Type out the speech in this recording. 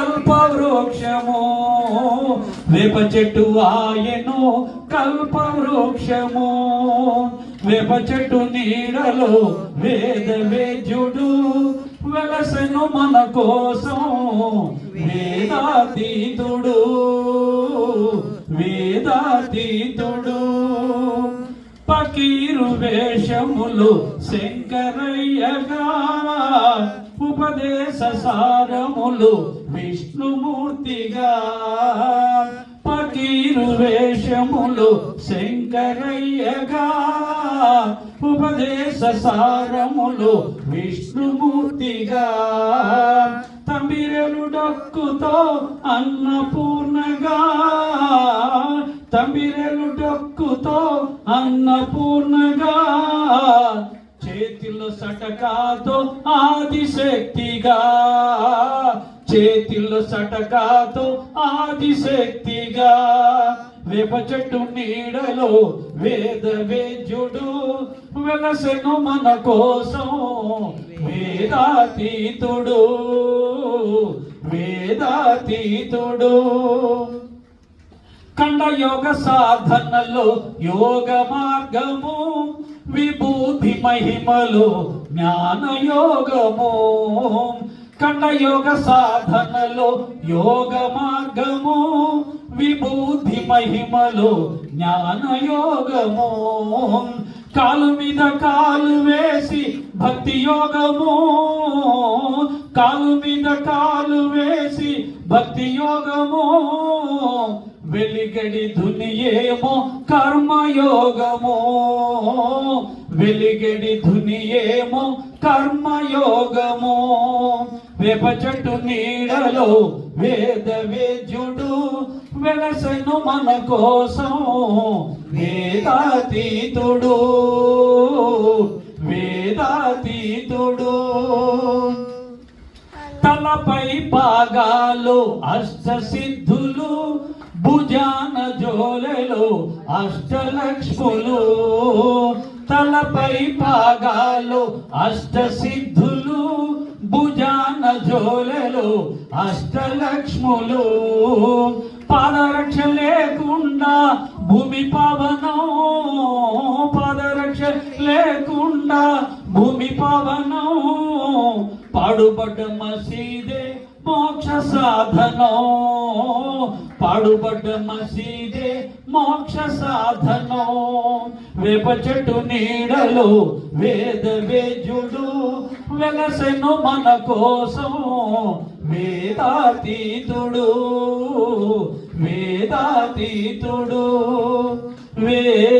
కల్పవృక్షము. వేప చెట్టు ఆయను కల్పవృక్షము. వేప చెట్టు నీడలో వేద వేద్యుడు వెలసను మన కోసం వేదాతీతుడు. వేదాతీతుడు. పకీరు వేషములు శంకరయ్యగా. ఉపదేశ సారములు విష్ణుమూర్తిగా పకీరు వేషములు శంకరయ్యగా ఉపదేశ సారములు విష్ణుమూర్తిగా తమిరలు డొక్కుతో అన్నపూర్ణగా తమిరలు డొక్కుతో అన్నపూర్ణగా చేతిలో సటకాతో ఆదిశక్తిగా చేతిలో సటకాతో ఆదిశక్తిగా వేప చెట్టు నీడలో వేద వేద్యుడు వెలసెను మన కోసం వేదాతీతుడు. వేదాతీతుడు. కండ యోగ సాధనలో యోగ మార్గము విభూతి మహిమలో జ్ఞాన యోగము కండ యోగ సాధనలో యోగ మార్గము విభూతి మహిమలో జ్ఞాన యోగము. కాలు మీద కాలు వేసి భక్తి యోగము. కాలు మీద కాలు వేసి భక్తి యోగము. వెలిగడి ధునియేమో కర్మయోగము. వెలిగడి ధునియేమో కర్మయోగము. వేప చెట్టు నీడలో వేద వేద్యుడు వెలసెను మన కోసం వేదాతీతుడు. వేదాతీతుడు. తలపై పాగాలు అష్టసిద్ధులు భుజాన జోలెలు అష్టలక్ష్ములు తలపై పాగాలు అష్టసిద్ధులు భుజాన జోలెలు అష్టలక్ష్ములు. పాదరక్ష లేకుండా భూమి పవనం పాదరక్ష లేకుండా భూమి పవనం. పాడుబడ్డ మసీదే మోక్ష సాధనం. పాడుబడ్డ మసీదే మోక్ష సాధనో. వేప చెట్టు నీడలో వేద వేద్యుడు వెలసెను మన కోసం. వేదాతీతుడు వేదాతీతుడు వే